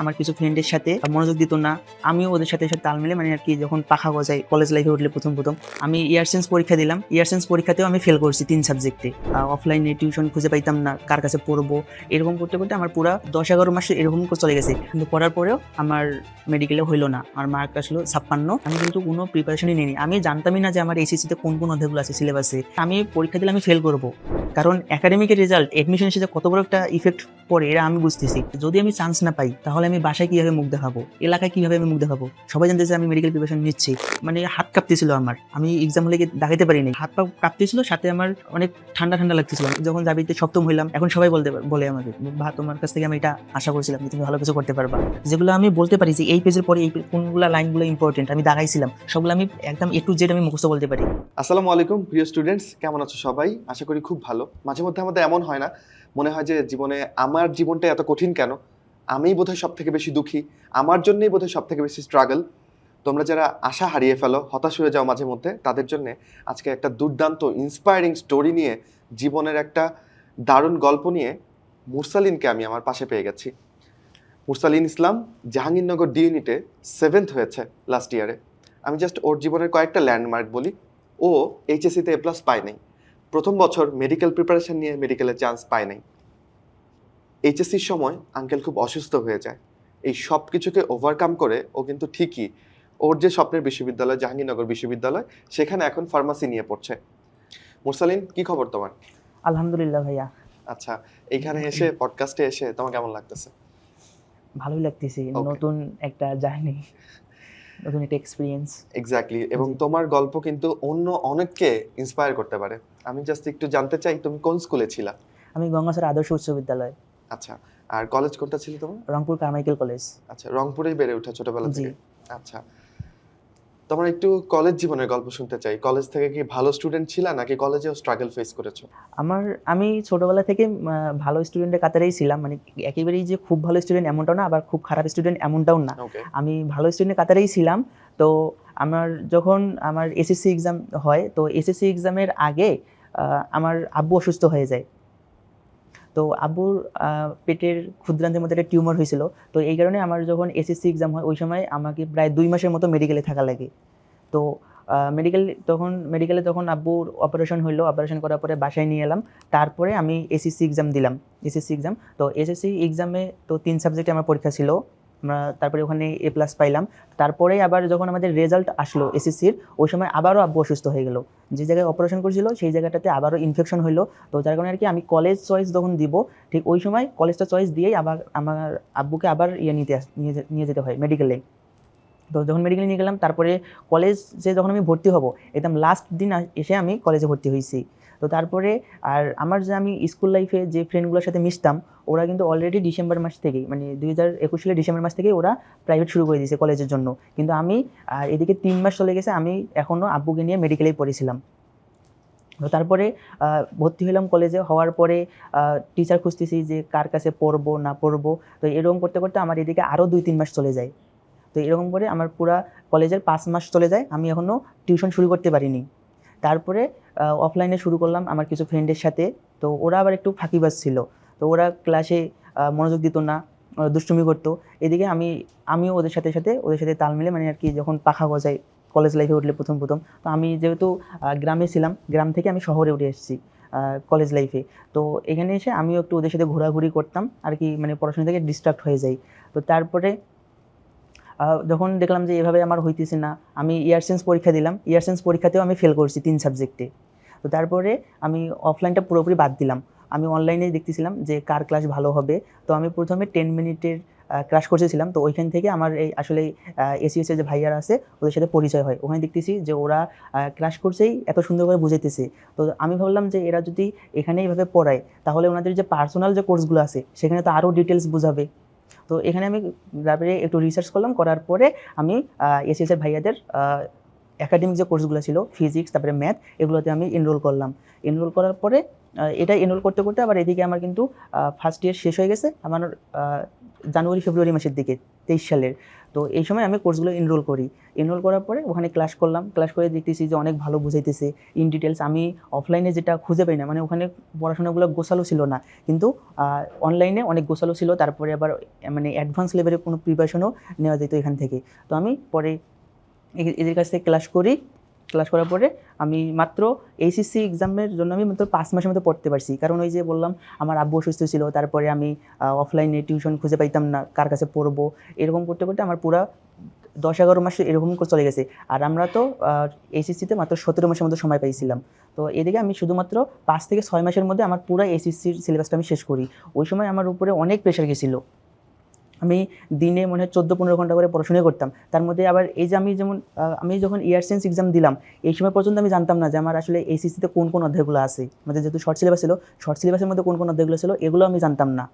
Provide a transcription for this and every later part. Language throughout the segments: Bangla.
আমার কিছু ফ্রেন্ডের সাথে মনোযোগ দিত না। আমিও ওদের সাথে সাথে তাল মিলে মানে আর কি যখন পাখা গজাই কলেজ লাইফে উঠলে প্রথম প্রথম। আমি ইয়ার সেন্স পরীক্ষা দিলাম। ইয়ার সেন্স পরীক্ষাতেও আমি ফেল করছি তিন সাবজেক্টে অফলাইনে টিউশন খুঁজে পাইতাম না, কার কাছে পড়ব। এরকম করতে করতে আমার পুরো দশ এগারো মাস এরকম করে চলে গেছে। কিন্তু পড়ার পরেও আমার মেডিকেলে হইল না। আমার মার্ক আসলো ছাপ্পান্ন। আমি কিন্তু কোনো প্রিপারেশনই নিইনি। আমি জানতামই না যে আমার এইচএসিতে কোন কোন অধ্যায়গুলো আছে সিলেবাসে আমি পরীক্ষা দিলে আমি ফেল করব। কারণ একাডেমিকের রেজাল্ট এডমিশন সাথে কত বড় একটা ইফেক্ট পড়ে এরা আমি বুঝতেছি। যদি আমি চান্স না পাই, তাহলে আমি বাসায় কীভাবে মুখ দেখাবো? এলাকায় কীভাবে আমি মুখ দেখাবো? সবাই জানতেছে আমি মেডিকেল প্রিপারেশন নিচ্ছি। মানে হাত কাঁপতেছিল আমার। আমি এক্সাম হলে গিয়ে দাগাইতে পারিনি। হাত পা কাঁপতেছিল, সাথে আমার অনেক ঠান্ডা ঠান্ডা লাগতেছিল। যখন জাবিতে সপ্তম হইলাম, এখন সবাই বলতে বলে আমাকে, বা, তোমার কাছ থেকে আমি এটা আশা করছিলাম যে তুমি ভালো কিছু করতে পারবা। যেগুলো আমি বলতে পারি যে এই পেজের পরে এই কোনগুলো লাইনগুলো ইম্পর্টেন্ট আমি দাগাইছিলাম সবগুলো আমি একদম এ টু জেড আমি মুখস্থ বলতে পারি। আসসালামু আলাইকুম, প্রিয় স্টুডেন্টস কেমন আছো সবাই? আশা করি খুব ভালো। মাঝে মধ্যে আমাদের এমন হয় না, মনে হয় যে জীবনে আমার জীবনটা এত কঠিন কেন? আমিই বোধহয় সব থেকে বেশি দুঃখী, আমার জন্যই বোধহয় সব থেকে বেশি স্ট্রাগল তোমরা যারা আশা হারিয়ে ফেলো, হতাশ হয়ে যাও মাঝে মধ্যে, তাদের জন্য আজকে একটা দুর্দান্ত ইন্সপায়ারিং স্টোরি নিয়ে, জীবনের একটা দারুণ গল্প নিয়ে মুরসালিনকে আমি আমার পাশে পেয়ে গেছি। মুরসালিন ইসলাম, জাহাঙ্গীরনগর ডি ইউনিটে সেভেন্থ হয়েছে লাস্ট ইয়ারে আমি জাস্ট ওর জীবনের কয়েকটা ল্যান্ডমার্ক বলি। ও এইচএসসিতে এ প্লাস পায় নাই। প্রথম বছর মেডিকেল প্রিপারেশন নিয়ে মেডিকেলের চান্স পায় নাই। এইচএসসির সময় আঙ্কেল খুব অসুস্থ হয়ে যায়। এই সব কিছুকে ওভারকাম করে ও কিন্তু ঠিকই ওর যে স্বপ্নের বিশ্ববিদ্যালয় জাহাঙ্গীরনগর বিশ্ববিদ্যালয় সেখানে এখন ফার্মাসি নিয়ে পড়ছে। মুরসালিন কি খবর তোমার? আলহামদুলিল্লাহ ভাইয়া। আচ্ছা এইখানে এসে পডকাস্টে এসে তোমার কেমন লাগতেছে? ভালোই লাগতেছে নতুন একটা জার্নি নতুন একটা এক্সপিরিয়েন্স এক্স্যাক্টলি এবং তোমার গল্প কিন্তু অন্য অনেককে ইন্সপায়ার করতে পারে। আমি জাস্ট একটু জানতে চাই তুমি কোন স্কুলে ছিলা? আমি গঙ্গাসার আদর্শ উচ্চ বিদ্যালয়। আচ্ছা আর কলেজ কোনটা ছিল তোমার? রংপুর কারমাইকেল কলেজ আচ্ছা রংপুরেই বেড়ে ওঠা ছোটবেলা থেকে? আচ্ছা তোমার একটু কলেজ জীবনের গল্প শুনতে চাই। কলেজ থেকে কি ভালো স্টুডেন্ট ছিলা নাকি কলেজেও স্ট্রাগল ফেস করেছ? আমার আমি ছোটবেলা থেকে ভালো স্টুডেন্টের কাতারেই ছিলাম। মানে একেবারেই যে খুব ভালো স্টুডেন্ট এমনটাও না আবার খুব খারাপ স্টুডেন্ট এমনটাও না। আমি ভালো স্টুডেন্টের কাতারেই ছিলাম। তো আমার যখন আমার এসএসসি এক্সাম হয় তো এসএসসি এক্সামের আগে আমার আব্বু অসুস্থ হয়ে যায়। তো আব্বুর পেটের ক্ষুদ্রান্তের মধ্যে একটা টিউমার হয়েছিল। তো এই কারণে আমার যখন এসএসসি এক্সাম হয়, ওই সময় আমাকে প্রায় দুই মাসের মতো মেডিকেলে থাকা লাগে। তো মেডিকেল তখন মেডিকেলে তখন আব্বুর অপারেশন হলো অপারেশন করার পরে বাসায় নিয়ে এলাম। তারপরে আমি এসএসসি এক্সাম দিলাম। এসএসসি এক্সাম তো এসএসসি এক্সামে তো তিন সাবজেক্টে আমার পরীক্ষা ছিল। তারপরে ওখানে এ প্লাস পাইলাম। তারপরে আবার যখন আমাদের রেজাল্ট আসলো এসএসসির ওই সময় আবারও আব্বু অসুস্থ হয়ে গেল। যে জায়গায় অপারেশন করেছিল, সেই জায়গাটাতে আবারও ইনফেকশন হলো তো যার কারণে আর কি আমি কলেজ চয়েস যখন দিব, ঠিক ওই সময় কলেজটা চয়েস দিয়েই আবার আমার আব্বুকে আবার ইয়ে নিতে নিয়ে যেতে হয় মেডিকেলে তো যখন মেডিকেলে নিয়ে গেলাম, তারপরে কলেজে যখন আমি ভর্তি হব, একদম লাস্ট দিন এসে আমি কলেজে ভর্তি হয়েছি। তো তারপরে আর আমার যে আমি স্কুল লাইফে যে ফ্রেন্ডগুলোর সাথে মিশতাম ওরা কিন্তু অলরেডি ডিসেম্বর মাস থেকেই মানে দুই হাজার একুশ সালের ডিসেম্বর মাস থেকেই ওরা প্রাইভেট শুরু করে দিয়েছে কলেজের জন্য। কিন্তু আমি, আর এদিকে তিন মাস চলে গেছে, আমি এখনও আব্বুকে নিয়ে মেডিকেলেই পড়েছিলাম। তো তারপরে ভর্তি হলাম কলেজে হওয়ার পরে টিচার খুঁজতেছি যে কার কাছে পড়ব, না পড়ব। তো এরকম করতে করতে আমার এদিকে আরও দুই তিন মাস চলে যায়। তো এরকম করে আমার পুরা কলেজের পাঁচ মাস চলে যায়, আমি এখনও টিউশন শুরু করতে পারিনি। তারপরে অফলাইনে শুরু করলাম আমার কিছু ফ্রেন্ডের সাথে। তো ওরা আবার একটু ফাঁকিবাজ ছিল। তো ওরা ক্লাসে মনোযোগ দিত না দুষ্টুমি করতো। এদিকে আমি, আমিও ওদের সাথে সাথে, ওদের সাথে তাল মিলে মানে আর কি যখন পাখা গজাই কলেজ লাইফে উঠলে প্রথম প্রথম, তো আমি যেহেতু গ্রামে ছিলাম, গ্রাম থেকে আমি শহরে উঠে এসেছি কলেজ লাইফে তো এখানে এসে আমিও একটু ওদের সাথে ঘোরাঘুরি করতাম, আর কি মানে পড়াশোনা থেকে ডিস্ট্রাক্ট হয়ে যাই। তো তারপরে যখন দেখলাম যে এভাবে আমার হইতেছে না, আমি ইয়ারসেন্স পরীক্ষা দিলাম ইয়ারসেন্স পরীক্ষাতেও আমি ফেল করছি তিন সাবজেক্টে তো তারপরে আমি অফলাইনটা পুরোপুরি বাদ দিলাম। আমি অনলাইনে দেখতেছিলাম যে কার ক্লাস ভালো হবে। তো আমি প্রথমে টেন মিনিটের ক্লাস করতেছিলাম। তো ওইখান থেকে আমার এই আসলে এসিএস যে ভাইয়ারা আছে, ওদের সাথে পরিচয় হয়। ওখানে দেখতেছি যে ওরা ক্লাস করছেই এত সুন্দর করে বুঝাইতেছে। তো আমি ভাবলাম যে এরা যদি এখানে এইভাবে পড়ায়, তাহলে ওনাদের যে পার্সোনাল যে কোর্সগুলো আছে, সেখানে তো আরও ডিটেলস বোঝাবে। তো এখানে আমি তারপরে একটু রিসার্চ করলাম, করার পরে আমি এসিএস এর ভাইয়াদের একাডেমিক যে কোর্সগুলো ছিল ফিজিক্স তারপরে ম্যাথ এগুলোতে আমি এনরোল করলাম। এনরোল করার পরে এটা এনরোল করতে করতে আবার এদিকে আমার কিন্তু ফার্স্ট ইয়ার শেষ হয়ে গেছে, আমার জানুয়ারি, ফেব্রুয়ারি মাসের দিকে, তেইশ সালের। তো এই সময় আমি কোর্সগুলো এনরোল করি। এনরোল করার পরে ওখানে ক্লাস করলাম। ক্লাস করে দেখতেছি যে অনেক ভালো বুঝাইতেছে। ইন ডিটেলস আমি অফলাইনে যেটা খুঁজে পাই না মানে ওখানে পড়াশোনাগুলো গোছালো ছিল না। কিন্তু অনলাইনে অনেক গোছালো ছিল, তারপরে আবার মানে অ্যাডভান্স লেভেলের কোনো প্রিপারেশনও নেওয়া যেত এখান থেকে। তো আমি পরে এদের কাছ থেকে ক্লাস করি। ক্লাস করার পরে আমি মাত্র এইচএসসি এক্সামের জন্য আমি মাত্র পাঁচ মাসের মতো পড়তে পারছি। কারণ ওই যে বললাম, আমার আব্বু অসুস্থ ছিল, তারপরে আমি অফলাইনে টিউশন খুঁজে পাইতাম না, কার কাছে পড়ব। এরকম করতে করতে আমার পুরা দশ এগারো মাস এরকম করে চলে গেছে। আর আমরা তো এইচএসসিতে মাত্র সতেরো মাসের মতো সময় পাইছিলাম। তো এদিকে আমি শুধুমাত্র পাঁচ থেকে ছয় মাসের মধ্যে আমার পুরো এইচএসসির সিলেবাসটা আমি শেষ করি। ওই সময় আমার উপরে অনেক প্রেশার গেছিল। আমি দিনে মনে হয় চোদ্দ, পনেরো ঘণ্টা করে পড়াশোনা করতাম। তার মধ্যে আবার এই যে আমি যেমন আমি যখন ইয়ার সেন্স এক্সাম দিলাম, এই সময় পর্যন্ত আমি জানতাম না যে আমার আসলে এইচএসসিতে কোন কোন অধ্যায়গুলো আছে। আমাদের যেহেতু শর্ট সিলেবাস ছিল শর্ট সিলেবাসের মধ্যে কোন কোন অধ্যায়গুলো ছিল, এগুলো আমি জানতাম না।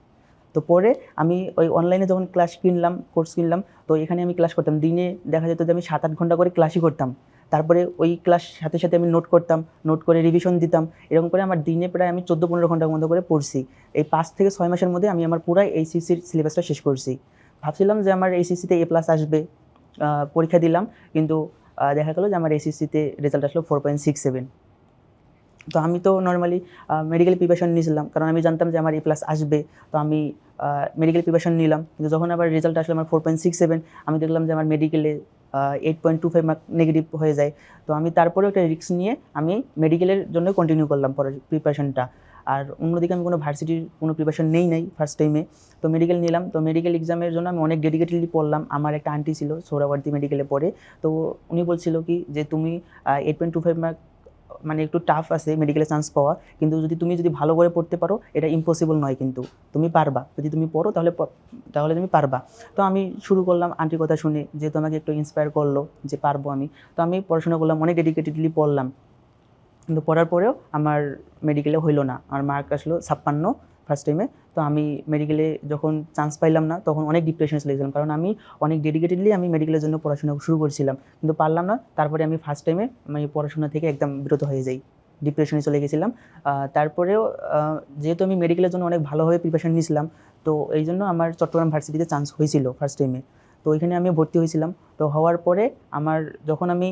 তো পরে আমি ওই অনলাইনে যখন ক্লাস কিনলাম কোর্স কিনলাম, তো এখানে আমি ক্লাস করতাম। দিনে দেখা যেত যে আমি সাত, আট ঘণ্টা করে ক্লাসই করতাম। তারপরে ওই ক্লাস সাথে সাথে আমি নোট করতাম নোট করে রিভিশন দিতাম, এরকম করে আমার দিনে প্রায় আমি চোদ্দ পনেরো ঘণ্টার মতো করে পড়ছি। এই পাঁচ থেকে ছয় মাসের মধ্যে আমি আমার পুরাই এইচএসসির সিলেবাসটা শেষ করছি। ভাবছিলাম যে আমার এইচএসসিতে এ প্লাস আসবে পরীক্ষা দিলাম, কিন্তু দেখা গেলো যে আমার এইচএসসিতে রেজাল্ট আসলো ফোর পয়েন্ট সিক্স সেভেন তো আমি তো নর্মালি মেডিকেল প্রিপারেশন নিয়েছিলাম, কারণ আমি জানতাম যে আমার এ প্লাস আসবে, তো আমি মেডিকেল প্রিপারেশন নিলাম, কিন্তু যখন আবার রেজাল্ট আসলো আমার ফোর পয়েন্ট সিক্স সেভেন আমি দেখলাম যে আমার মেডিকেলে eight point two five mark negative হয়ে যায়। তো আমি তারপরেও একটা রিস্ক নিয়ে আমি মেডিকেলের জন্য কন্টিনিউ করলাম পরের প্রিপারেশনটা আর অন্যদিকে আমি কোনো ভার্সিটির কোনো প্রিপারেশন নেই নাই ফার্স্ট টাইমে তো মেডিকেল নিলাম। তো মেডিকেল এক্সামের জন্য আমি অনেক ডেডিকেটেডলি পড়লাম। আমার একটা আন্টি ছিল, সৌরাবর্তী মেডিকেলে পড়ে। তো উনি বলছিল কি যে, তুমি eight point two five mark মানে একটু টাফ আছে মেডিকেলে চান্স পাওয়া, কিন্তু যদি তুমি যদি ভালো করে পড়তে পারো, এটা ইম্পসিবল নয় কিন্তু। তুমি পারবা। যদি তুমি পড়ো, তাহলে তাহলে তুমি পারবা। তো আমি শুরু করলাম আন্টির কথা শুনে, যেহেতু আমাকে একটু ইন্সপায়ার করল যে পারব আমি। তো আমি পড়াশোনা করলাম, অনেক ডেডিকেটেডলি পড়লাম। কিন্তু পড়ার পরেও আমার মেডিকেলে হইল না। আমার মার্ক আসলো ছাপ্পান্ন। ফার্স্ট টাইমে তো আমি মেডিকেলে যখন চান্স পাইলাম না, তখন অনেক ডিপ্রেশনে চলে গেছিলাম। কারণ আমি অনেক ডেডিকেটেডলি আমি মেডিকেলের জন্য পড়াশোনা শুরু করছিলাম। কিন্তু পারলাম না, তারপরে আমি ফার্স্ট টাইমে আমি পড়াশোনা থেকে একদম বিরত হয়ে যাই। ডিপ্রেশনে চলে গেছিলাম। তারপরেও যেহেতু আমি মেডিকেলের জন্য অনেক ভালোভাবে প্রিপারেশন নিয়েছিলাম, তো এই জন্য আমার চট্টগ্রাম ভার্সিটিতে চান্স হয়েছিল ফার্স্ট টাইমে তো ওইখানে আমি ভর্তি হয়েছিলাম। তো হওয়ার পরে আমার, যখন আমি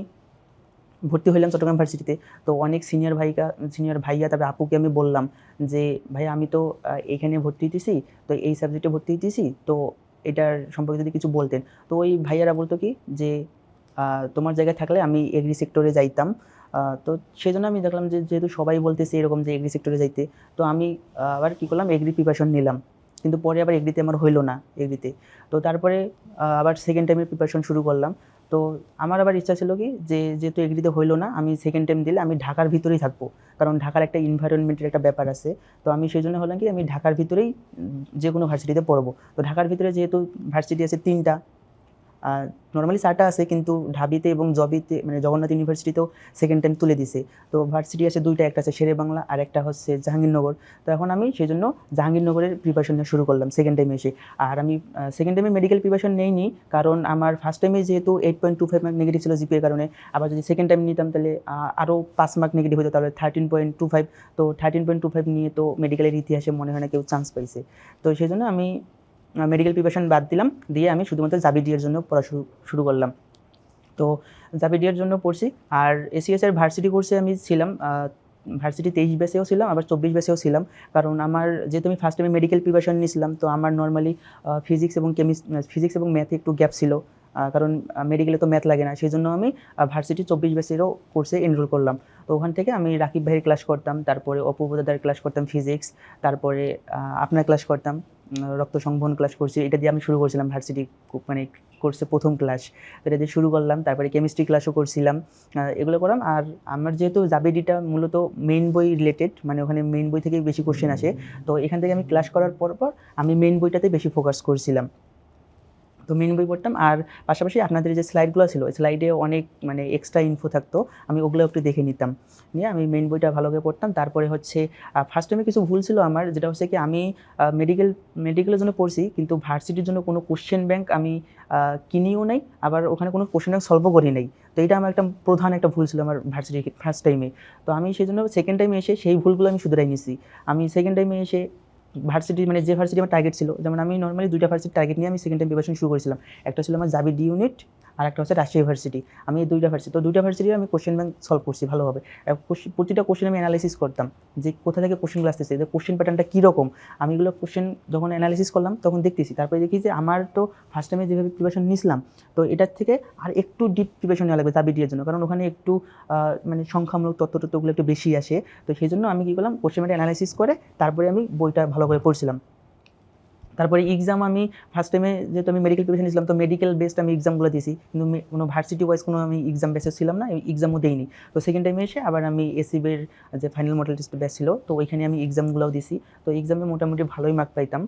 ভর্তি হইলাম চট্টগ্রাম ভার্সিটিতে। তো অনেক সিনিয়র ভাইকা সিনিয়র ভাইয়া, তারপরে আপুকে আমি বললাম যে ভাই আমি তো এখানে ভর্তি হইতেছি, তো এই সাবজেক্টে ভর্তি হইতেছি, তো এটার সম্পর্কে যদি কিছু বলতেন। তো ওই ভাইয়ারা বলতো কি যে তোমার জায়গায় থাকলে আমি এগ্রি সেক্টরে যাইতাম। তো সেই জন্য আমি দেখলাম যে, যেহেতু সবাই বলতেছে এরকম যে এগ্রি সেক্টরে যাইতে, তো আমি আবার কী করলাম এগ্রি প্রিপারেশন নিলাম। কিন্তু পরে আবার এগ্রিতে আমার হইল না এগ্রিতে তো। তারপরে আবার সেকেন্ড টাইমে প্রিপারেশন শুরু করলাম। তো আমার আবার ইচ্ছা ছিল কি, যে যেহেতু এগ্রিতে হইল না, আমি সেকেন্ড টাইম দিলে আমি ঢাকার ভিতরেই থাকব। কারণ ঢাকার একটা এনভায়রনমেন্টের একটা ব্যাপার আছে। তো আমি সেই জন্য হলাম কি, আমি ঢাকার ভিতরেই যে কোনো ভার্সিটিতে পড়ব। তো ঢাকার ভিতরে যেহেতু ভার্সিটি আছে তিনটা নর্মালি চারটা আছে কিন্তু ঢাবিতে এবং জবিতে মানে জগন্নাথ ইউনিভার্সিটিতেও সেকেন্ড টাইম তুলে দিছে। তো ভার্সিটি আছে দুইটা, একটা আছে শেরে বাংলা আর একটা হচ্ছে জাহাঙ্গীরনগর। তো এখন আমি সেই জন্য জাহাঙ্গীরনগরের প্রিপারেশন নেওয়া শুরু করলাম সেকেন্ড টাইমে এসে। আর আমি সেকেন্ড টাইমে মেডিকেল প্রিপারেশন নেইনি কারণ আমার ফার্স্ট টাইমে যেহেতু eight point two five mark negative ছিল জিপিএর কারণে, আবার যদি সেকেন্ড টাইম নিতাম তাহলে আরও পাঁচ মার্ক নেগেটিভ হতো তাহলে থার্টিন পয়েন্ট টু ফাইভ তো থার্টিন পয়েন্ট টু ফাইভ নিয়ে তো মেডিকেলের ইতিহাসে মনে হয় না কেউ চান্স পাইছে। তো সেই জন্য আমি মেডিকেল প্রিপারেশন বাদ দিলাম, দিয়ে আমি শুধুমাত্র জাবিডিয়ার জন্য পড়া শুরু শুরু করলাম। তো জাবিডিয়ার জন্য পড়ছি, আর এসিএস এর ভার্সিটি কোর্সে আমি ছিলাম ভার্সিটি তেইশ বেসেও ছিলাম, আবার চব্বিশ বেসেও ছিলাম, কারণ আমার যেহেতু আমি ফার্স্ট টাইমে মেডিকেল প্রিপারেশন নিয়েছিলাম, তো আমার নর্মালি ফিজিক্স এবং কেমিস ফিজিক্স এবং ম্যাথে একটু গ্যাপ ছিল কারণ মেডিকেলে তো ম্যাথ লাগে না সেই জন্য আমি ভার্সিটি চব্বিশ বেসেরও কোর্সে এনরোল করলাম। তো ওখান থেকে আমি রাকিব ভাইয়ের ক্লাস করতাম, তারপরে অপূর্বদার ক্লাস করতাম ফিজিক্স তারপরে আপনার ক্লাস করতাম। রক্ত সংবহন ক্লাস করছি। এটা দিয়ে আমি শুরু করছিলাম ভার্সিটি মানে কোর্সে প্রথম ক্লাস এটা দিয়ে শুরু করলাম, তারপরে কেমিস্ট্রি ক্লাসও করছিলাম। এগুলো করলাম আর আমার যেহেতু জাবেডিটা মূলত মেইন বই রিলেটেড মানে ওখানে মেইন বই থেকে বেশি কোশ্চেন আসে। তো এখান থেকে আমি ক্লাস করার পর পর আমি মেইন বইটাতে বেশি ফোকাস করছিলাম। তো মেন বই পড়তাম। আর পাশাপাশি আপনাদের যে স্লাইডগুলো ছিল স্লাইডে অনেক মানে এক্সট্রা ইনফো থাকতো। আমি ওগুলো একটু দেখে নিতাম। নিয়ে আমি মেন বইটা ভালো করে পড়তাম। তারপরে হচ্ছে ফার্স্ট টাইমে কিছু ভুল ছিল আমার, যেটা হচ্ছে কি আমি মেডিকেল মেডিকেলের জন্য পড়ছি, কিন্তু ভার্সিটির জন্য কোনো কোশ্চেন ব্যাংক আমি কিনিও নাই। আবার ওখানে কোনো কোশ্চেন ব্যাংক সলভও করি নাই। তো এটা আমার একটা প্রধান একটা ভুল ছিল আমার ভার্সিটি ফার্স্ট টাইমে তো আমি সেই জন্য সেকেন্ড টাইমে এসে সেই ভুলগুলো আমি শুধরাই নিছি। আমি সেকেন্ড টাইমে এসে ভার্সিটি মানে যে ভার্সিটি আমার টার্গেট ছিল, যেমন আমি নর্মালি দুইটা ভার্সিটি টার্গেট নিয়ে আমি সেকেন্ড টাইম প্রিপারেশন শুরু করেছিলাম। একটা ছিল আমার জাবি ডি ইউনিট আর একটা হচ্ছে রাজশাহী ভার্সিটি আমি এই দুইটা ভার্সিটি তো দুইটা ভার্সিটি আমি কোশ্চেন ব্যাংক সলভ করছি ভালোভাবে। প্রতিটা কোশ্চেন আমি অ্যানালাইসিস করতাম, যে কোথা থেকে কোশ্চেনগুলো আসতেছে যে কোশ্চেন প্যাটার্নটা কীরকম। আমি এগুলো কোশ্চেন যখন অ্যানালাইসিস করলাম, তখন দেখতেছি, তারপরে দেখি যে আমার তো ফার্স্ট টাইমে যেভাবে প্রিপারেশন নিছিলাম, তো এটার থেকে আর একটু ডিপ প্রিপারেশন নেওয়া লাগবে ডি জন্য, কারণ ওখানে একটু মানে সংখ্যামূলক তথ্য তথ্যগুলো একটু বেশি আসে। তো সেই জন্য আমি কী করলাম কোশ্চেন অ্যানালাইসিস করে তারপরে আমি বইটা ভালো করে পড়ছিলাম। তারপরে এক্সাম আমি ফার্স্ট টাইমে যেহেতু আমি মেডিকেল প্রিপারেশন নিয়েছিলাম, তো মেডিকেল বেসড আমি এক্সামগুলো দিয়েছি। কিন্তু কোনো ভার্সিটি ওয়াইজ কোনো আমি এক্সাম বেসে ছিলাম না এক্সামও দেইনি। তো সেকেন্ড টাইমে এসে আবার আমি এসিবের যে ফাইনাল মডেল টেস্ট ব্যাচ ছিল, তো ওইখানে আমি এক্সামগুলোও দিছি তো এক্সামে মোটামুটি ভালোই মার্ক পাইতাম।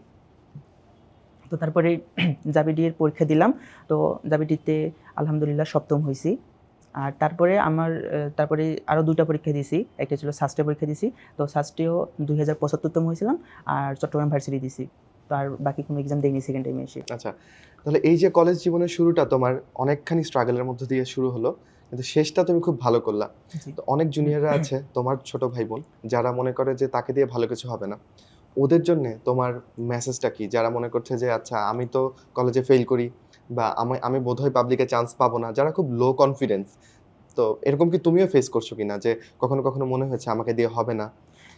তো তারপরে জাবিডি এর পরীক্ষা দিলাম। তো জাবিডিতে আলহামদুলিল্লাহ সপ্তম হয়েছি আর তারপরে আমার তারপরে আরও দুটা পরীক্ষা দিয়েছি। একটা ছিল সাস্টে পরীক্ষা দিয়েছি। তো সাস্টেও দুই হাজার পঁচাত্তরতম হয়েছিলাম। আর চট্টগ্রাম ভার্সিটি তো আর বাকি কোনো এক্সাম দেয়নি সেকেন্ড টাইমে এসে। আচ্ছা তাহলে এই যে কলেজ জীবনের শুরুটা তোমার অনেকখানি স্ট্রাগলের মধ্যে দিয়ে শুরু হলো কিন্তু শেষটা তুমি খুব ভালো করলা। তো অনেক জুনিয়ররা আছে তোমার ছোট ভাই বোন যারা মনে করে যে তাকে দিয়ে ভালো কিছু হবে না। ওদের জন্য তোমার মেসেজটা কি? যারা মনে করছে যে আচ্ছা আমি তো কলেজে ফেল করি বা আমি আমি বোধহয় পাবলিকে চান্স পাবো না। যারা খুব লো কনফিডেন্স তো এরকম কি তুমিও ফেস করছ কিনা? যে কখনো কখনো মনে হয়েছে আমাকে দিয়ে হবে না?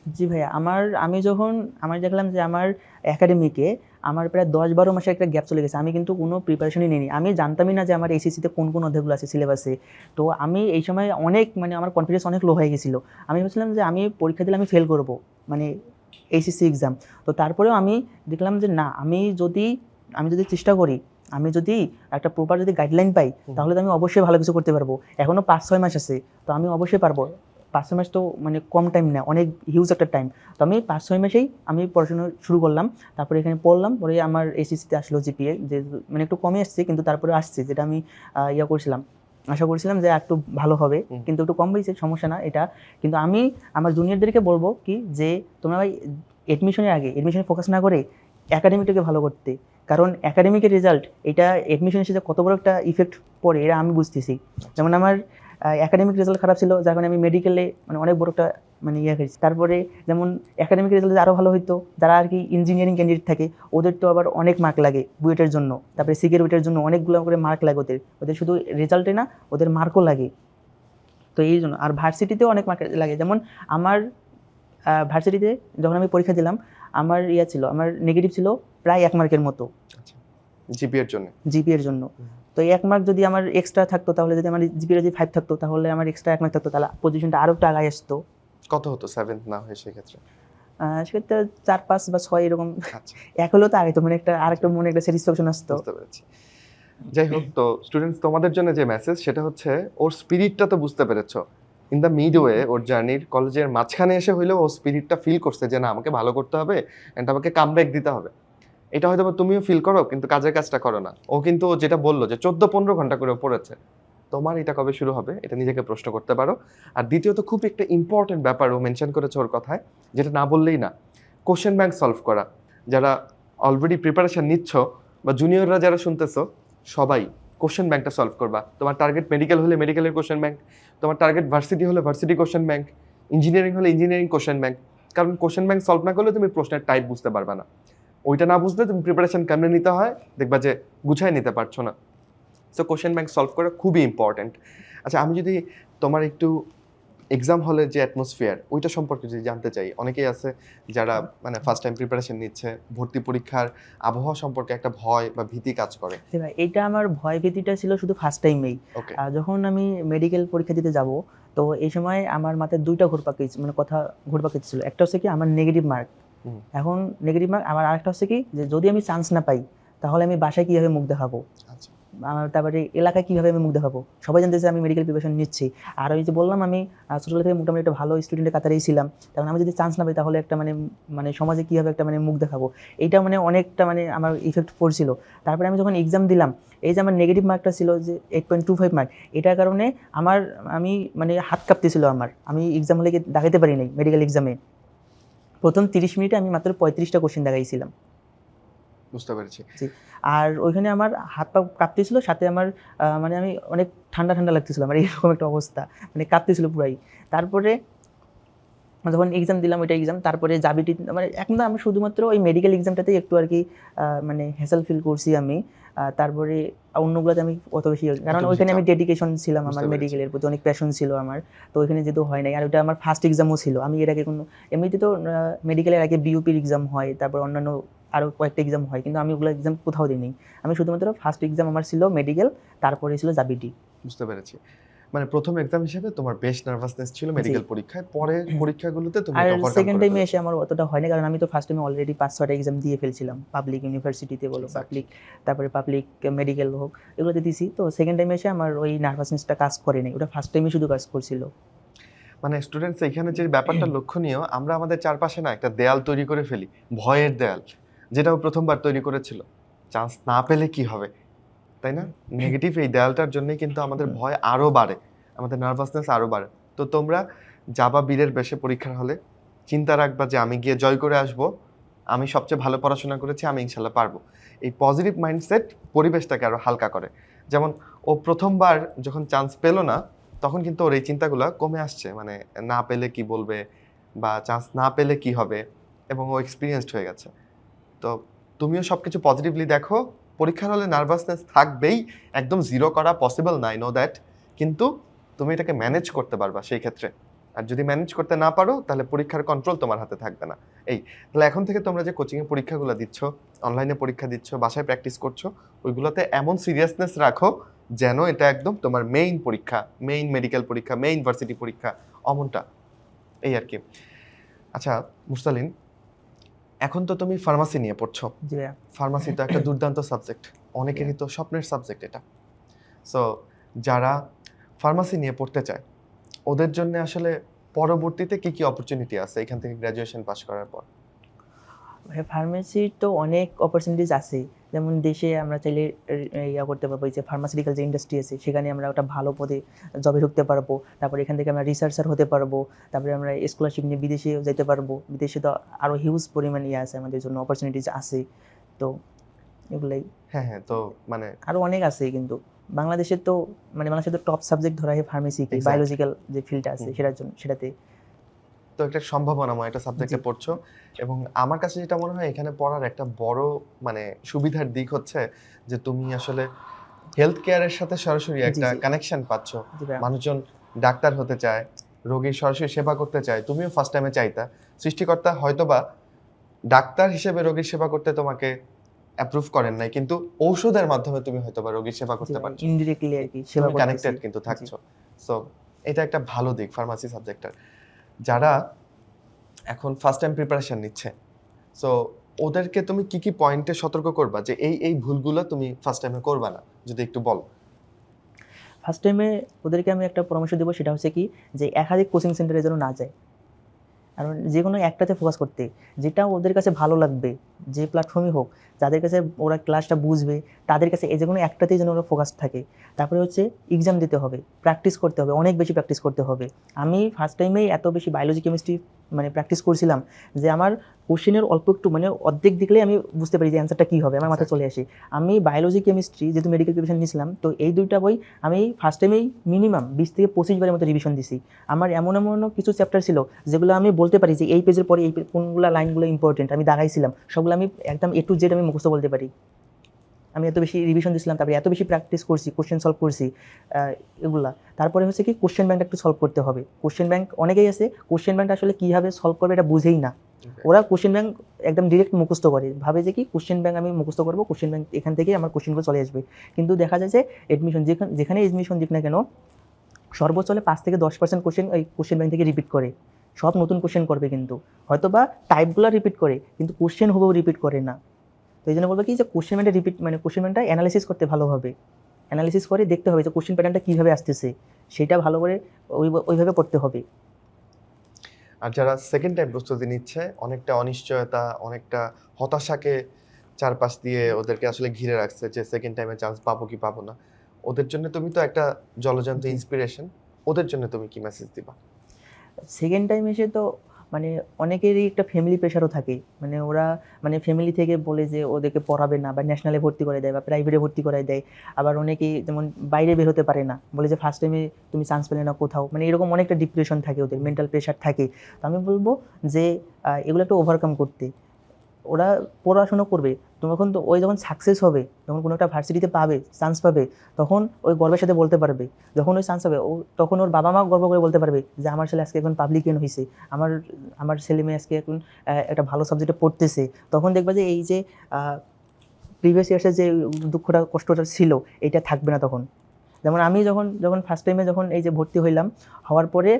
জি ভাইয়া আমার আমি যখন আমি দেখলাম যে আমার একাডেমিকে আমার প্রায় দশ বারো মাসের একটা গ্যাপ চলে গেছে। আমি কিন্তু কোনো প্রিপারেশনই নিইনি। আমি জানতামই না যে আমার এসএসসিতে কোন কোন অধ্যায়গুলো আছে সিলেবাসে তো আমি এই সময় অনেক মানে আমার কনফিডেন্স অনেক লো হয়ে গেছিল। আমি ভাবছিলাম যে আমি পরীক্ষা দিলে আমি ফেল করব মানে এইচএসসি এক্সাম তো তারপরেও আমি দেখলাম যে না আমি যদি আমি যদি চেষ্টা করি আমি যদি একটা প্রপার যদি গাইডলাইন পাই তাহলে তো আমি অবশ্যই ভালো কিছু করতে পারব। এখনও পাঁচ ছয় মাস আছে তো আমি অবশ্যই পারব। পাঁচ ছয় মাস তো মানে কম টাইম না অনেক হিউজ একটা টাইম তো আমি পাঁচ ছয় মাসেই আমি পড়াশোনা শুরু করলাম তারপরে এখানে পড়লাম পরে আমার এসএসসিতে আসলো জিপিএ যে মানে একটু কমে আসছে কিন্তু তারপরে আসছে যেটা আমি ইয়া করছিলাম। আশা করছিলাম যে একটু ভালো হবে কিন্তু একটু কম হয়েছে সমস্যা না এটা। কিন্তু আমি আমার জুনিয়রদেরকে বলব কি যে তোমরা ভাই এডমিশনের আগে এডমিশনে ফোকাস না করে অ্যাকাডেমিটাকে ভালো করতে। কারণ একাডেমিকের রেজাল্ট এটা এডমিশন সাথে কত বড় একটা ইফেক্ট পড়ে এটা আমি বুঝতেছি। যেমন আমার একাডেমিক রেজাল্ট খারাপ ছিল যার কারণে আমি মেডিকেলে মানে অনেক বড় একটা মানে ইয়ে হয়েছি। তারপরে যেমন একাডেমিক রেজাল্ট আরও ভালো হতো যারা আর কি ইঞ্জিনিয়ারিং ক্যান্ডিডেট থাকে ওদের তো আবার অনেক মার্ক লাগে বুয়েটের জন্য। তারপরে সিকের বুয়েটের জন্য অনেকগুলো করে মার্ক লাগে ওদের। ওদের শুধু রেজাল্টে না ওদের মার্কও লাগে। তো এই জন্য আর ভার্সিটিতেও অনেক মার্ক লাগে। যেমন আমার ভার্সিটিতে যখন আমি পরীক্ষা দিলাম আমার ইয়া ছিল আমার নেগেটিভ ছিল প্রায় এক মার্কের মতো। জিপি এর জন্য? জিপি এর জন্য। তো এক মার্ক যদি আমার এক্সট্রা থাকতো তাহলে যদি আমার জিপি যদি ফাইভ থাকতো তাহলে আমার এক্সট্রা এক মার্ক থাকতো তাহলে পজিশনটা আরও একটু আগায় আসতো। কত হতো সেভেন্থ না হয়ে সেক্ষেত্রে? সেক্ষেত্রে চার পাঁচ বা ছয় এরকম। আচ্ছা। এক হলেও তো আগে তো মানে একটা আরেকটা মনে একটা স্যাটিসফ্যাকশন আসতো। বুঝতে পেরেছি। যাই হোক তো স্টুডেন্টস তোমাদের জন্য যে মেসেজ সেটা হচ্ছে ওর স্পিরিটটা তো বুঝতে পেরেছ। ইন দ্য মিড ওয়ে ওর জার্নির কলেজের মাঝখানে এসে হইলেও ও স্পিরিটটা ফিল করছে যে না আমাকে ভালো করতে হবে অ্যান্ড আমাকে কাম দিতে হবে। এটা হয়তো তুমিও ফিল করো, কিন্তু কাজের কাজটা করো না। ও কিন্তু যেটা বলল যে চোদ্দ পনেরো ঘণ্টা করে পড়েছে। তোমার এটা কবে শুরু হবে? এটা নিজেকে প্রশ্ন করতে পারো। আর দ্বিতীয়ত খুব একটা ইম্পর্টেন্ট ব্যাপার ও মেনশন করেছে ওর কথায়, যেটা না বললেই না। কোশ্চেন ব্যাংক সলভ করা। যারা অলরেডি প্রিপারেশন নিচ্ছ বা জুনিয়ররা যারা শুনতেছো, সবাই কোশ্চেন ব্যাংকটা সলভ করবা। তোমার টার্গেট মেডিকেল হলে মেডিকেলের কোশ্চেন ব্যাংক তোমার টার্গেট ভার্সিটি হলে ভার্সিটি কোশ্চেন ব্যাংক ইঞ্জিনিয়ারিং হলে ইঞ্জিনিয়ারিং কোশ্চেন ব্যাংক কারণ কোশ্চেন ব্যাংক সলভ না করলে তুমি প্রশ্নের টাইপ বুঝতে পারবে না। ওইটা না বুঝলে তুমি প্রিপারেশন কেমনে নিতে হয়? দেখবা যে গুছায় নিতে পারছ না। সো কোশ্চেন ব্যাংক সলভ করা খুবই ইম্পর্ট্যান্ট আচ্ছা আমি যদি তোমার একটু এক্সাম হলের যে অ্যাটমসফিয়ার ওইটা সম্পর্কে যদি জানতে চাই অনেকেই আছে যারা মানে ফার্স্ট টাইম প্রিপারেশন নিচ্ছে ভর্তি পরীক্ষার আবহাওয়া সম্পর্কে একটা ভয় বা ভীতি কাজ করে। এটা আমার ভয় ভীতিটা ছিল শুধু ফার্স্ট টাইমেই যখন আমি মেডিকেল পরীক্ষা দিতে যাব তো এই সময় আমার মাথায় দুইটা ঘুরপাক মানে কথা ঘুরপাক ছিল একটা হচ্ছে কি আমার নেগেটিভ মার্ক। এখন নেগেটিভ মার্ক আমার আরেকটা হচ্ছে কি যে যদি আমি চান্স না পাই তাহলে আমি বাসায় কীভাবে মুখ দেখাবো? আচ্ছা। আমার তারপরে এলাকায় কীভাবে আমি মুখ দেখাবো? সবাই জানতেছে আমি মেডিকেল প্রিপারেশন নিচ্ছি। আর ওই যে বললাম আমি ছোটবেলা থেকে মোটামুটি একটা ভালো স্টুডেন্টের কাতারেই ছিলাম। তখন আমি যদি চান্স না পাই তাহলে একটা মানে মানে সমাজে কীভাবে একটা মানে মুখ দেখাবো? এইটা মানে অনেকটা মানে আমার ইফেক্ট পড়ছিল। তারপরে আমি যখন এক্সাম দিলাম এই যে আমার নেগেটিভ মার্কটা ছিল যে eight point two five mark এটার কারণে আমার আমি মানে হাত কাঁপতেছিল আমার। আমি এক্সাম হলে দেখাতে পারি নাই মেডিকেল এক্সামে প্রথম তিরিশ মিনিটে আমি মাত্র পঁয়ত্রিশটা কোশ্চেন দেখাইছিলাম। বুঝতে পেরেছি। আর ওইখানে আমার হাত পা কাঁপতেছিল সাথে আমার মানে আমি অনেক ঠান্ডা ঠান্ডা লাগতেছিল আমার এরকম একটা অবস্থা মানে কাঁপতেছিল পুরাই। তারপরে যখন এক্সাম দিলাম ওইটা এক্সাম তারপরে জাবিটি মানে এখন আমি শুধুমাত্র ওই মেডিকেল এক্সামটাতেই একটু আর কি মানে হ্যাসেল ফিল করছি আমি। তারপরে অন্যগুলোতে আমি অত বেশি কারণ ওইখানে আমি ডেডিকেশন ছিলাম আমার মেডিকেলের প্রতি অনেক প্যাশন ছিল আমার। তো ওইখানে যেহেতু হয় নাই আর ওইটা আমার ফার্স্ট এক্সামও ছিল। আমি এর আগে কোনো এমনিতে তো মেডিকেলের আগে বিউপির এক্সাম হয় তারপর অন্যান্য আরও কয়েকটা এক্সাম হয় কিন্তু আমি ওগুলো এক্সাম কোথাও দিইনি। আমি শুধুমাত্র ফার্স্ট এক্সাম আমার ছিল মেডিকেল তারপরে ছিল জাবিটি বুঝতে পেরেছি। মানে প্রথম এক্সাম হিসেবে তোমার বেশ নার্ভাসনেস ছিল মেডিকেল পরীক্ষায়। পরে পরীক্ষাগুলোতে তুমি আর সেকেন্ড করে টাইমে এসে আমার অতটা হয়নি কারণ আমি তো ফার্স্ট টাইমে অলরেডি পাঁচ ছটা এক্সাম দিয়ে ফেলছিলাম। পাবলিক ইউনিভার্সিটিতে বলো পাবলিক তারপরে পাবলিক মেডিকেল হোক এগুলোতে দিছি। তো সেকেন্ড টাইমে এসে আমার ওই নার্ভাসনেসটা কাজ করেনি ওটা ফার্স্ট টাইমে শুধু কাজ করছিল। মানে স্টুডেন্টস এখানে যে ব্যাপারটা লক্ষণীয় আমরা আমাদের চারপাশে না একটা দেয়াল তৈরি করে ফেলি। ভয়ের দেয়াল যেটা প্রথমবার তৈরি করেছিল। চান্স না পেলে কি হবে? তাই না? নেগেটিভ এই দেয়ালটার জন্যই কিন্তু আমাদের ভয় আরও বাড়ে। আমাদের নার্ভাসনেস আরও বাড়ে। তো তোমরা যাবা বীরের বেশে পরীক্ষার হলে চিন্তা রাখবা যে আমি গিয়ে জয় করে আসব। আমি সবচেয়ে ভালো পড়াশোনা করেছি আমি ইনশাল্লাহ পারব। এই পজিটিভ মাইন্ডসেট পরিবেশটাকে আরও হালকা করে। যেমন ও প্রথমবার যখন চান্স পেল না তখন কিন্তু ওর এই চিন্তাগুলো কমে আসছে। মানে না পেলে কি বলবে বা চান্স না পেলে কি হবে? এবং ও এক্সপিরিয়েন্সড হয়ে গেছে। তো তুমিও সব কিছু পজিটিভলি দেখো। পরীক্ষার হলে নার্ভাসনেস থাকবেই, একদম জিরো করা পসিবল নাই নো দ্যাট কিন্তু তুমি এটাকে ম্যানেজ করতে পারবা সেই ক্ষেত্রে। আর যদি ম্যানেজ করতে না পারো, তাহলে পরীক্ষার কন্ট্রোল তোমার হাতে থাকবে না। এই, তাহলে এখন থেকে তোমরা যে কোচিংয়ে পরীক্ষাগুলো দিচ্ছ অনলাইনে পরীক্ষা দিচ্ছ, বাসায় প্র্যাকটিস করছ, ওইগুলোতে এমন সিরিয়াসনেস রাখো যেন এটা একদম তোমার মেইন পরীক্ষা মেইন মেডিকেল পরীক্ষা মেইন ইউনিভার্সিটি পরীক্ষা, অমনটা। এই আর কি। আচ্ছা মুরসালিন এখন তো তুমি ফার্মাসি নিয়ে পড়ছো। ফার্মাসি তো একটা দুর্দান্ত সাবজেক্ট অনেকেরই তো স্বপ্নের সাবজেক্ট এটা। সো যারা ফার্মাসি নিয়ে পড়তে চায় ওদের জন্য আসলে পরবর্তীতে কি কি অপরচুনিটি আছে এখান থেকে গ্র্যাজুয়েশন পাস করার পর? ফার্মেসির তো অনেক অপরচুনিটিস আছে যেমন দেশে আমরা চাইলে ইয়া করতে পারব যে ফার্মাসিউটিক্যাল যে ইন্ডাস্ট্রি আছে সেখানে আমরা একটা ভালো পদে জবে ঢুকতে পারব। তারপর এখান থেকে আমরা রিসার্চার হতে পারব। তারপরে আমরা স্কলারশিপ নিয়ে বিদেশে যেতে পারব। বিদেশে তো আরও হিউজ পরিমাণ ইয়ে আছে আমাদের জন্য অপরচুনিটিস আছে। তো এগুলাই। হ্যাঁ হ্যাঁ তো মানে আরও অনেক আছে কিন্তু। বাংলাদেশের তো মানে বাংলাদেশের তো টপ সাবজেক্ট ধরা হয় ফার্মেসিকে বায়োলজিক্যাল যে ফিল্ডটা আছে সেটার জন্য সেটাতে। তো একটা সম্ভাবনাময় একটা সাবজেক্টে পড়ছো। এবং আমার কাছে যেটা মনে হয় এখানে পড়ার একটা বড় মানে সুবিধার দিক হচ্ছে যে তুমি আসলে হেলথ কেয়ারের সাথে সরাসরি একটা কানেকশন পাচ্ছ। মানুষজন ডাক্তার হতে চায় রোগীর সরাসরি সেবা করতে চায় তুমিও ফার্স্ট টাইমে চাইতা। সৃষ্টিকর্তা হয়তোবা ডাক্তার হিসেবে রোগীর সেবা করতে তোমাকে অ্যাপ্রুভ করেন নাই কিন্তু ঔষধের মাধ্যমে তুমি হয়তোবা রোগীর সেবা করতে পারছ। ইনডিরেক্টলি আর কি সেবা কানেক্টেড কিন্তু থাকছো। সো এটা একটা ভালো দিক ফার্মাসি সাবজেক্টের যারা এখন ফার্স্ট টাইম প্রিপারেশন নিচ্ছে। সো ওদেরকে তুমি কি কি পয়েন্টে সতর্ক করবা যে এই এই ভুলগুলো তুমি ফার্স্ট টাইমে করবা না? যদি একটু বল। ফার্স্ট টাইমে ওদেরকে আমি একটা পরামর্শ দেবো, সেটা হচ্ছে কি যে একাধিক কোচিং সেন্টারে যেন না যায়। কারণ যে কোনো একটাতে ফোকাস করতে। যেটা ওদের কাছে ভালো লাগবে, যে প্ল্যাটফর্মই হোক যাদের কাছে ওরা ক্লাসটা বুঝবে তাদের কাছে এই যে কোনো একটাতেই যেন ওরা ফোকাস থাকে। তারপরে হচ্ছে এক্সাম দিতে হবে প্র্যাকটিস করতে হবে অনেক বেশি প্র্যাকটিস করতে হবে। আমি ফার্স্ট টাইমেই এত বেশি বায়োলজি কেমিস্ট্রি মানে প্র্যাকটিস করছিলাম যে আমার কোশ্চেনের অল্প একটু মানে অর্ধেক দেখলেই আমি বুঝতে পারি যে অ্যান্সারটা কী হবে আমার মাথায় চলে আসে। আমি বায়োলজি কেমিস্ট্রি যেহেতু মেডিকেল প্রিপারেশন নিয়েছিলাম তো এই দুইটা বই আমি ফার্স্ট টাইমেই মিনিমাম বিশ থেকে পঁচিশ বারের মতো রিভিশন দিছি। আমার এমন এমন কিছু চ্যাপ্টার ছিল যেগুলো আমি বলতে পারি যে এই পেজের পরে এই কোনগুলো লাইনগুলো ইম্পর্টেন্ট আমি দাগাইছিলাম। সবগুলো আমি একদম এ টু জেড আমি মুখস্থ বলতে পারি? আমি এত বেশি রিভিশন দিছিলাম তারপরে এত বেশি প্র্যাকটিস করছি কোশ্চেন সলভ করছি এগুলা। তারপরে হচ্ছে কি কোশ্চেন ব্যাংকটা একটু সলভ করতে হবে। কোশ্চেন ব্যাংক অনেকেই আছে কোশ্চেন ব্যাংকটা আসলে কীভাবে সলভ করবে এটা বুঝেই না। ওরা কোশ্চেন ব্যাংক একদম ডিরেক্ট মুখস্থ করে। ভাবে যে কি কোশ্চেন ব্যাংক আমি মুখস্থ করব কোশ্চেন ব্যাংক এখান থেকেই আমার কোশ্চেনগুলো চলে আসবে। কিন্তু দেখা যায় যে এডমিশন যেখানে যেখানে এডমিশন দিক না কেন সর্বোচ্চ হলে পাঁচ থেকে দশ পার্সেন্ট কোশ্চেন ওই কোশ্চেন ব্যাংক থেকে রিপিট করে। সব নতুন কোশ্চেন করবে কিন্তু। হয়তো বা টাইপগুলো রিপিট করে কিন্তু কোশ্চেন হুবহু রিপিট করে না। তো এই জন্য বলব কি যে কোশ্চেন ব্যাংকটা রিপিট মানে কোশ্চেন ব্যাংকটা অ্যানালাইসিস করতে ভালোভাবে অ্যানালিসিস করে দেখতে হবে যে কোশ্চেন প্যাটার্নটা কীভাবে আসতেছে সেটা ভালো করে ওই ওইভাবে পড়তে হবে। আর যারা সেকেন্ড টাইম প্রস্তুতি নিচ্ছে অনেকটা অনিশ্চয়তা অনেকটা হতাশাকে চারপাশ দিয়ে ওদেরকে আসলে ঘিরে রাখছে যে সেকেন্ড টাইমে চান্স পাবো কি পাবো না। ওদের জন্য তুমি তো একটা জলজান্ত ইন্সপিরেশন ওদের জন্য তুমি কি মেসেজ দিবা? সেকেন্ড টাইম এসে তো মানে অনেকেরই একটা ফ্যামিলি প্রেশারও থাকে। মানে ওরা মানে ফ্যামিলি থেকে বলে যে ওদেরকে পড়াবে না বা ন্যাশনালে ভর্তি করে দেয় বা প্রাইভেটে ভর্তি করে দেয়। আবার অনেকেই যেমন বাইরে বের হতে পারে না, বলে যে ফার্স্ট টাইমে তুমি চান্স পেলে না, কোথাও। মানে এরকম অনেকটা ডিপ্রেশন থাকে ওদের মেন্টাল প্রেশার থাকে। তো আমি বলব যে এগুলো একটু ওভারকাম করতে। ওরা পড়াশোনা করবে, তখন তো ওই যখন সাকসেস হবে, যখন কোনো একটা ভার্সিটিতে পাবে চান্স পাবে, তখন ওই গর্বের সাথে বলতে পারবে। যখন ওই চান্স পাবে ও তখন ওর বাবা মা গর্ব করে বলতে পারবে যে, আমার ছেলে আজকে এখন পাবলিকেন হয়েছে আমার আমার ছেলে মেয়ে আজকে এখন একটা ভালো সাবজেক্টে পড়তেছে। তখন দেখবে যে, এই যে প্রিভিয়াস ইয়ার্সের যে দুঃখটা, কষ্টটা ছিল এটা থাকবে না তখন। যেমন আমি যখন যখন ফার্স্ট টাইমে যখন এই যে ভর্তি হইলাম, হওয়ার পরে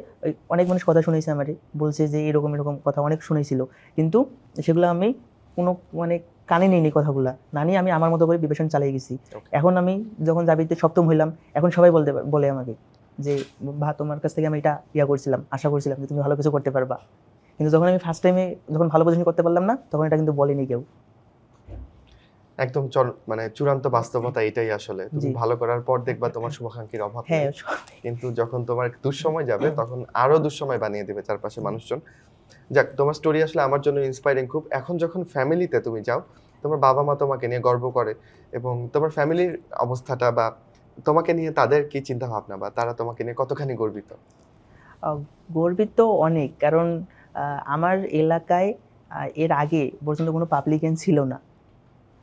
অনেক মানুষ কথা শুনেছে আমারে, বলছে যে, এরকম এরকম কথা অনেক শুনেছিল। কিন্তু সেগুলো আমি কোনো মানে কানে নিইনি কথাগুলো। না নিয়ে আমি আমার মতো করে প্রিপারেশন চালিয়ে গেছি। এখন আমি যখন জাবিতে সপ্তম হইলাম এখন সবাই বলতে বলে আমাকে যে ভা তোমার কাছ থেকে আমি এটা ইয়া করছিলাম আশা করছিলাম যে তুমি ভালো কিছু করতে পারবা। কিন্তু যখন আমি ফার্স্ট টাইমে যখন ভালো পজিশন করতে পারলাম না তখন এটা কিন্তু বলেনি কেউ। একদম মানে চূড়ান্ত বাস্তবতা এটাই আসলে। তুমি ভালো করার পর দেখবা তোমার শুভাকাঙ্ক্ষীর অভাব হ্যাঁ কিন্তু যখন তোমার দুঃসময় যাবে তখন আরও দুঃসময় বানিয়ে দিবে চারপাশে মানুষজন। যাক, তোমার স্টোরি আসলে আমার জন্য ইন্সপায়ারিং খুব। এখন যখন ফ্যামিলিতে তুমি যাও, তোমার বাবা মা তোমাকে নিয়ে গর্ব করে এবং তোমার ফ্যামিলির অবস্থাটা বা তোমাকে নিয়ে তাদের কি চিন্তা ভাবনা বা তারা তোমাকে নিয়ে কতখানি গর্বিত? গর্বিত অনেক। কারণ আমার এলাকায় এর আগে পর্যন্ত কোনো পাবলিকেন ছিল না।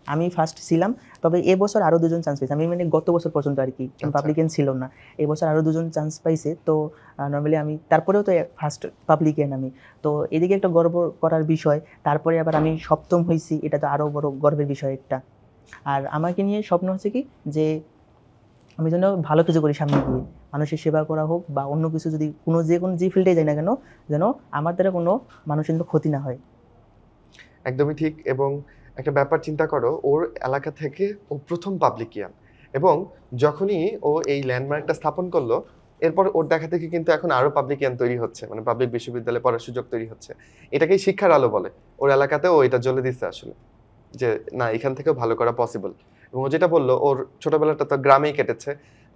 আমি ফার্স্ট ছিলাম তবে এবছর আরও দুজন চান্স পেয়েছে আমি মানে গত বছর পর্যন্ত আর কি আচ্ছা। পাবলিকেন ছিল না। এবছর আরও দুজন চান্স পাইছে তো নর্মালি আমি তারপরেও তো ফার্স্ট পাবলিকেন আমি। তো এদিকে একটা গর্ব করার বিষয় তারপরে আবার আমি সপ্তম হয়েছি এটা তো আরও বড় গর্বের বিষয় একটা। আর আমাকে নিয়ে স্বপ্ন হচ্ছে কি যে আমি যেন ভালো কিছু করি সামনে গিয়ে। মানুষের সেবা করা হোক বা অন্য কিছু যদি কোনো যে কোনো যে ফিল্ডে যাই না কেন যেন আমার দ্বারা কোনো মানুষের ক্ষতি না হয়। একদমই ঠিক এবং একটা ব্যাপার চিন্তা করো, ওর এলাকা থেকে ও প্রথম পাবলিকিয়ান এবং যখনই ও এই ল্যান্ডমার্কটা স্থাপন করল, এরপর ওর দেখা থেকে কিন্তু এখন আরও পাবলিকিয়ান তৈরি হচ্ছে মানে পাবলিক বিশ্ববিদ্যালয়ে পড়ার সুযোগ তৈরি হচ্ছে। এটাকেই শিক্ষার আলো বলে। ওর এলাকাতে ও এটা জ্বলে দিচ্ছে আসলে, যে না, এখান থেকেও ভালো করা পসিবল এবং ও যেটা বলল, ওর ছোটবেলাটা তো গ্রামেই কেটেছে,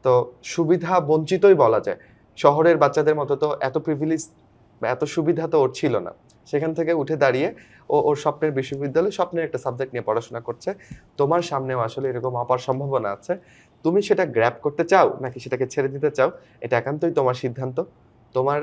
তো সুবিধা বঞ্চিতই বলা যায়। শহরের বাচ্চাদের মতো তো এত প্রিভিলেজ বা এত সুবিধা তো ওর ছিল না। সেখান থেকে উঠে দাঁড়িয়ে ও ওর স্বপ্নের বিশ্ববিদ্যালয়ে স্বপ্নের একটা সাবজেক্ট নিয়ে পড়াশোনা করছে। তোমার সামনেও আসলে এরকম অপার সম্ভাবনা আছে। তুমি সেটা গ্র্যাপ করতে চাও নাকি সেটাকে ছেড়ে দিতে চাও? এটা একান্তই তোমার সিদ্ধান্ত। তোমার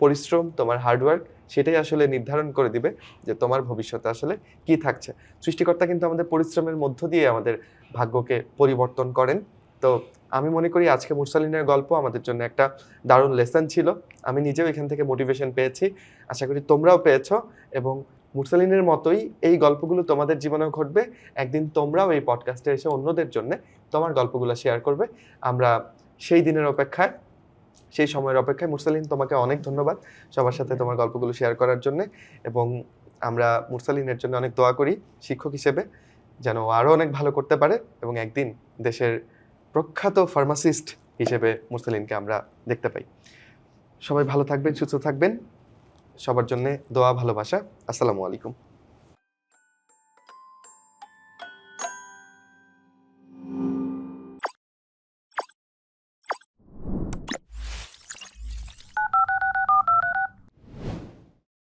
পরিশ্রম, তোমার হার্ডওয়ার্ক সেটাই আসলে নির্ধারণ করে দিবে যে তোমার ভবিষ্যতে আসলে কি থাকছে। সৃষ্টিকর্তা কিন্তু আমাদের পরিশ্রমের মধ্য দিয়ে আমাদের ভাগ্যকে পরিবর্তন করেন। তো আমি মনে করি আজকে মুরসালিনের গল্প আমাদের জন্য একটা দারুণ লেসন ছিল। আমি নিজেও এখান থেকে মোটিভেশন পেয়েছি। আশা করি তোমরাও পেয়েছ এবং মুরসালিনের মতোই এই গল্পগুলো তোমাদের জীবনেও ঘটবে। একদিন তোমরাও এই পডকাস্টে এসে অন্যদের জন্য তোমার গল্পগুলো শেয়ার করবে। আমরা সেই দিনের অপেক্ষায়, সেই সময়ের অপেক্ষায় মুরসালিন তোমাকে অনেক ধন্যবাদ সবার সাথে তোমার গল্পগুলো শেয়ার করার জন্য এবং আমরা মুরসালিনের জন্য অনেক দোয়া করি শিক্ষক হিসেবে যেন আরও অনেক ভালো করতে পারে এবং একদিন দেশের প্রখ্যাত ফার্মাসিস্ট হিসেবে মুরসালিনকে আমরা দেখতে পাই। সবাই ভালো থাকবেন, সুস্থ থাকবেন। সবার জন্য দোয়া, ভালোবাসা। আসসালামু আলাইকুম।